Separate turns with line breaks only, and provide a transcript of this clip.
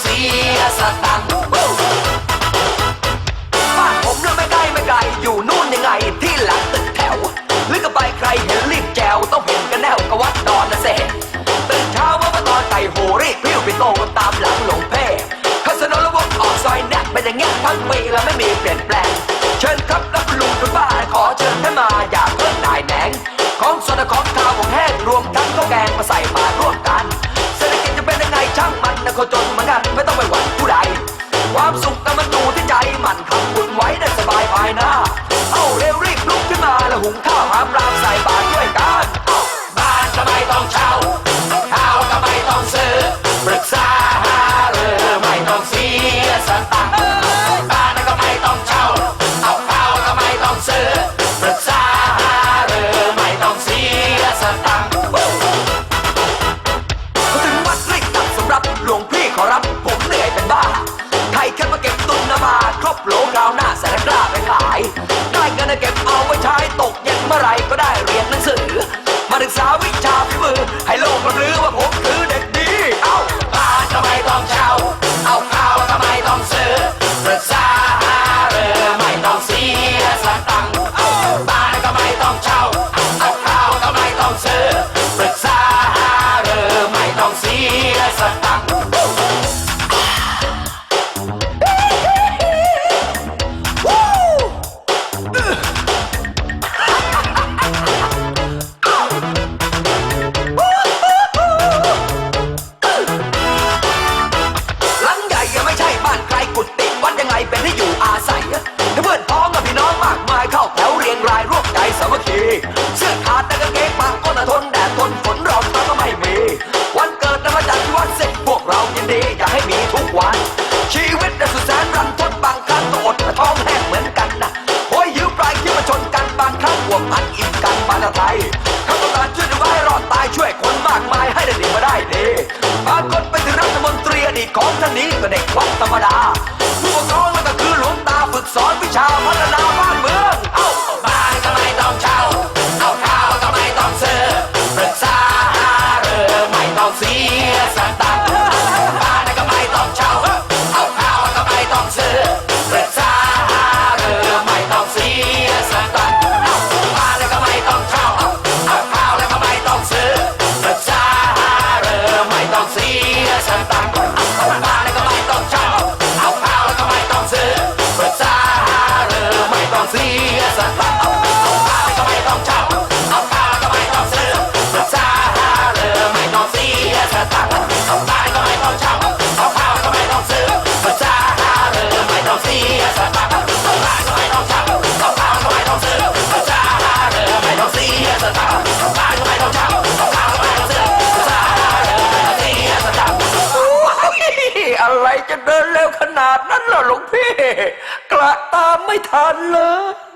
เสียสตังค์
บ้านผมแล้วไม่ได้ไม่
ไก
ลอยู่นู่นยังไง
งข้าหาปรา
ใส่บา เดินเร็วขนาดนั้นเห
รอ
หลวงพี่ กระตามไม่ทันเลย